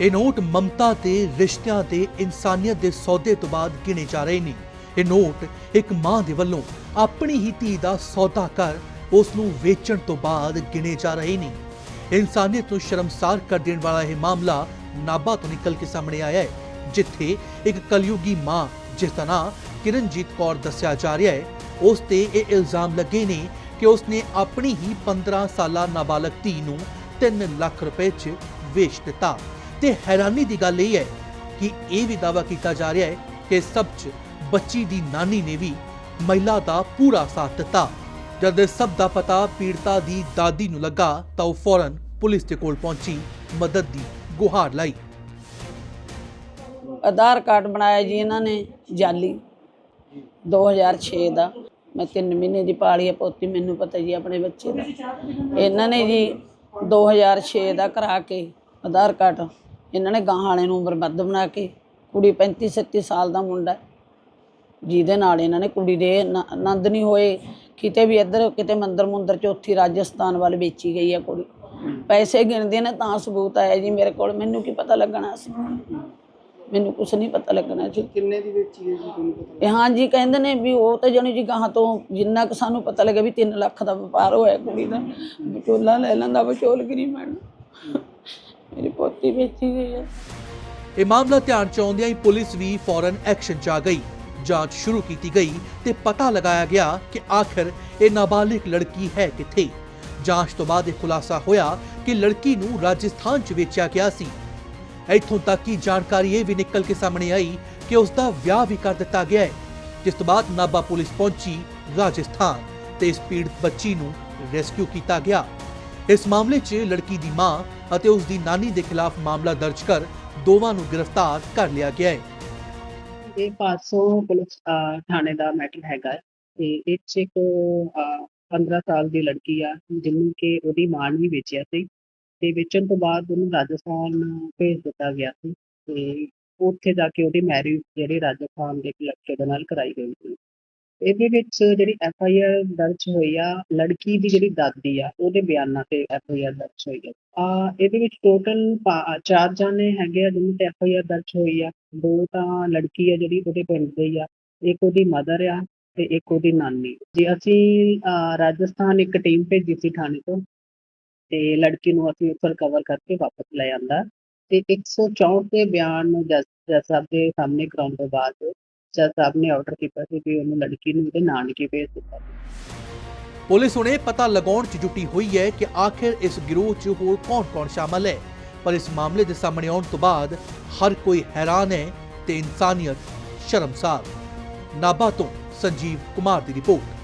ਇਹ ਨੋਟ ਮਮਤਾ ਤੇ ਰਿਸ਼ਤਿਆਂ ਤੇ ਇਨਸਾਨੀਅਤ ਦੇ ਸੌਦੇ ਤੋਂ ਬਾਅਦ ਗਿਣੇ ਜਾ ਰਹੇ ਨੇ। ਇਹ ਨੋਟ ਇੱਕ ਮਾਂ ਦੇ ਵੱਲੋਂ ਆਪਣੀ ਹੀ ਧੀ ਦਾ ਸੌਦਾ ਕਰ ਉਸ ਨੂੰ ਵੇਚਣ ਤੋਂ ਬਾਅਦ ਗਿਣੇ ਜਾ ਰਹੇ ਨੇ। ਇਨਸਾਨੀਅਤ ਨੂੰ ਸ਼ਰਮਸਾਰ ਕਰ ਦੇਣ ਵਾਲਾ ਇਹ ਮਾਮਲਾ ਨਾਭਾ ਤੋਂ ਨਿਕਲ ਕੇ ਸਾਹਮਣੇ ਆਇਆ ਹੈ, ਜਿੱਥੇ ਇੱਕ ਕਲਯੁਗੀ ਮਾਂ, ਜਿਸ ਦਾ ਨਾਂ ਕਿਰਨਜੀਤ ਕੌਰ ਦੱਸਿਆ ਜਾ ਰਿਹਾ ਹੈ, ਉਸ ਤੇ ਇਹ ਇਲਜ਼ਾਮ ਲੱਗੇ ਨੇ ਕਿ ਉਸਨੇ ਆਪਣੀ ਹੀ 15 ਸਾਲਾ ਨਾਬਾਲਗ ਧੀ ਨੂੰ 3 ਲੱਖ ਰੁਪਏ 'ਚ ਵੇਚ ਦਿੱਤਾ। ਤੇ ਹੈਰਾਨੀ ਦੀ ਗੱਲ ਇਹ ਹੈ ਕਿ ਇਹ ਵੀ ਦਾਅਵਾ ਕੀਤਾ ਜਾ ਰਿਹਾ ਹੈ ਕਿ ਸਭ 'ਚ ਬੱਚੀ ਦੀ ਨਾਨੀ ਨੇ ਵੀ ਮਹਿਲਾ ਦਾ ਪੂਰਾ ਸਾਥ ਦਿੱਤਾ। ਜਦ ਇਸ ਸਭ ਦਾ ਪਤਾ ਪੀੜਤਾ ਦੀ ਦਾਦੀ ਨੂੰ ਲੱਗਾ ਤਾਂ ਉਹ ਫੌਰਨ ਪੁਲਿਸ ਦੇ ਕੋਲ ਪਹੁੰਚੀ, ਮਦਦ ਦੀ ਗੁਹਾਰ ਲਾਈ। ਆਧਾਰ ਕਾਰਡ ਬਣਾਇਆ ਜੀ ਇਹਨਾਂ ਨੇ, ਜਾਲੀ। 2006 ਦਾ। ਮੈਂ 3 ਮਹੀਨੇ ਦੀ ਪਾਲੀ ਆ ਪੋਤੀ, ਮੈਨੂੰ ਪਤਾ ਜੀ ਆਪਣੇ ਬੱਚੇ ਦਾ। ਇਹਨਾਂ ਨੇ ਜੀ 2006 ਦਾ ਕਰਾ ਕੇ ਆਧਾਰ ਕਾਰਡ ਇਹਨਾਂ ਨੇ ਗਾਹਾਂ ਵਾਲੇ ਨੂੰ ਉਮਰ ਵੱਧ ਬਣਾ ਕੇ ਕੁੜੀ 35 37 ਸਾਲ ਦਾ ਮੁੰਡਾ ਜਿਹਦੇ ਨਾਲ ਇਹਨਾਂ ਨੇ ਕੁੜੀ ਦੇ ਆਨੰਦ ਨਹੀਂ ਹੋਏ। ਕਿਤੇ ਵੀ ਇੱਧਰ ਕਿਤੇ ਮੰਦਰ ਮੁੰਦਰ ਚੌਥੀ ਰਾਜਸਥਾਨ ਵੱਲ ਵੇਚੀ ਗਈ ਹੈ ਕੁੜੀ। ਪੈਸੇ ਗਿਣਦੇ ਨੇ ਤਾਂ ਸਬੂਤ ਆਇਆ ਜੀ ਮੇਰੇ ਕੋਲ। ਮੈਨੂੰ ਕੀ ਪਤਾ ਲੱਗਣਾ ਸੀ? ਮੈਨੂੰ ਕੁਝ ਨਹੀਂ ਪਤਾ ਲੱਗਣਾ ਸੀ ਕਿੰਨੇ ਦੀ ਵੇਚੀ ਹੈ ਜੀ ਤੁਹਾਨੂੰ ਪਤਾ? ਹਾਂ ਜੀ ਕਹਿੰਦੇ ਨੇ ਵੀ ਉਹ ਤਾਂ ਜਾਣੀ ਜੀ ਗਾਹਾਂ ਤੋਂ ਜਿੰਨਾ ਕੁ ਸਾਨੂੰ ਪਤਾ ਲੱਗਾ ਵੀ 3 ਲੱਖ ਦਾ ਵਪਾਰ ਹੋਇਆ ਕੁੜੀ ਦਾ। ਵਿਚੋਲਾ ਲੈ ਲੈਂਦਾ ਵਿਚੋਲਗਰੀ ਮੈਨ ਮੇਰੀ ਪੋਤੀ ਵੇਚੀ ਗਈ ਹੈ। ਇਹ ਮਾਮਲਾ ਧਿਆਨ ਚ ਆਉਂਦਿਆਂ ਹੀ ਪੁਲਿਸ ਵੀ ਫੌਰਨ ਐਕਸ਼ਨ 'ਚ ਆ ਗਈ। ਜਾਂਚ ਸ਼ੁਰੂ ਕੀਤੀ ਗਈ ਤੇ ਪਤਾ ਲਗਾਇਆ ਗਿਆ ਕਿ ਆਖਰ ਇਹ ਨਾਬਾਲਿਗ ਲੜਕੀ ਹੈ ਕਿੱਥੇ। ਜਾਂਚ ਤੋਂ ਬਾਅਦ ਇਹ ਖੁਲਾਸਾ ਹੋਇਆ ਕਿ ਲੜਕੀ ਨੂੰ ਰਾਜਸਥਾਨ 'ਚ ਵੇਚਿਆ ਗਿਆ ਸੀ। ਇੱਥੋਂ ਤੱਕ ਕਿ ਜਾਣਕਾਰੀ ਇਹ ਵੀ ਨਿਕਲ ਕੇ ਸਾਹਮਣੇ ਆਈ ਕਿ ਉਸ ਦਾ ਵਿਆਹ ਵੀ ਕਰ ਦਿੱਤਾ ਗਿਆ ਹੈ, ਜਿਸ ਤੋਂ ਬਾਅਦ ਨਾਭਾ ਪੁਲਿਸ ਪਹੁੰਚੀ ਰਾਜਸਥਾਨ ਤੇ ਇਸ ਪੀੜਤ ਬੱਚੀ ਨੂੰ ਰੈਸਕਿਊ ਕੀਤਾ ਗਿਆ। ਇਸ ਮਾਮਲੇ 'ਚ ਲੜਕੀ ਦੀ ਮਾਂ ਅਤੇ ਉਸ ਦੀ ਨਾਨੀ ਦੇ ਖਿਲਾਫ ਮਾਮਲਾ ਦਰਜ ਕਰ ਦੋਵਾਂ ਨੂੰ ਗ੍ਰਿਫਤਾਰ ਕਰ ਲਿਆ ਗਿਆ ਹੈ। ਇਹ 500 ਪੁਲਿਸ ਅਹ, ਥਾਣੇ ਦਾ ਮੈਟਰ ਹੈਗਾ ਹੈ ਤੇ ਇਹ 'ਚ ਇੱਕ ਅਹ, 15 ਸਾਲ ਦੀ ਲੜਕੀ ਆ ਜਿਹਨੂੰ ਕਿ ਉਹਦੀ ਮਾਂ ਨੇ ਵੀ ਵੇਚਿਆ ਸੀ ਤੇ ਵੇਚਣ ਤੋਂ ਬਾਅਦ ਉਹਨੂੰ ਰਾਜਸਥਾਨ ਭੇਜ ਦਿੱਤਾ ਗਿਆ ਸੀ ਤੇ ਉੱਥੇ ਜਾ ਕੇ ਉਹਦੀ ਮੈਰਿਜ ਜਿਹੜੀ ਰਾਜਸਥਾਨ ਦੇ ਇੱਕ ਲੜਕੇ ਦੇ ਨਾਲ ਕਰਾਈ ਗਈ ਸੀ। ਇਹਦੇ ਵਿੱਚ ਜਿਹੜੀ ਐਫ ਆਈ ਆਰ ਦਰਜ ਹੋਈ ਆ, ਲੜਕੀ ਦੀ ਜਿਹੜੀ ਦਾਦੀ ਆ, ਉਹਦੇ ਬਿਆਨਾਂ ਤੇ ਐਫ ਆਈ ਆਰ ਦਰਜ ਹੋਈ ਆ। ਆ, ਇਹਦੇ ਵਿੱਚ ਟੋਟਲ ਚਾਰ ਜਾਣੇ ਹੈਗੇ ਆ ਜਿਹਨਾਂ ਤੇ ਐਫ ਆਈ ਆਰ ਦਰਜ ਹੋਈ ਆ। ਦੋ ਤਾਂ ਲੜਕੀ ਆ ਜਿਹੜੀ, ਉਹਦੇ ਪਿੰਡ ਦੀ ਆ। ਇੱਕ ਉਹਦੀ ਮਦਰ ਆ ਤੇ ਇੱਕ ਉਹਦੀ ਨਾਨੀ। ਜੇ ਅਸੀਂ ਰਾਜਸਥਾਨ ਇੱਕ ਟੀਮ ਭੇਜੀ ਸੀ ਥਾਣੇ ਤੋਂ, ਤੇ ਲੜਕੀ ਨੂੰ ਅਸੀਂ ਉੱਥੋਂ ਰਿਕਵਰ ਕਰਕੇ ਵਾਪਸ ਲੈ ਆਂਦਾ। ਤੇ 164 ਦੇ ਬਿਆਨ ਨੂੰ ਜੱਜ ਸਾਹਿਬ ਦੇ ਸਾਹਮਣੇ ਕਰਾਉਣ ਤੋਂ ਬਾਅਦ ਜੱਜ ਸਾਹਿਬ ਨੇ ਆਰਡਰ ਕੀਤਾ ਸੀ ਕਿ ਉਹਨੂੰ ਲੜਕੀ ਨੂੰ ਉਹਦੇ ਨਾਨਕੇ ਭੇਜ ਦਿੱਤਾ। ਪੁਲਿਸ ਹੁਣੇ ਪਤਾ ਲਗਾਉਣ 'ਚ ਜੁਟੀ ਹੋਈ ਹੈ ਕਿ ਆਖਿਰ ਇਸ ਗਿਰੋਹ 'ਚ ਹੋਰ ਕੌਣ-ਕੌਣ ਸ਼ਾਮਲ ਹੈ। ਪਰ ਇਸ ਮਾਮਲੇ ਦੇ ਸਾਹਮਣੇ ਆਉਣ ਤੋਂ ਬਾਅਦ ਹਰ ਕੋਈ ਹੈਰਾਨ ਹੈ ਤੇ ਇਨਸਾਨੀਅਤ ਸ਼ਰਮਸਾਰ। ਨਾਭਾ ਤੋਂ ਸੰਜੀਵ ਕੁਮਾਰ ਦੀ ਰਿਪੋਰਟ।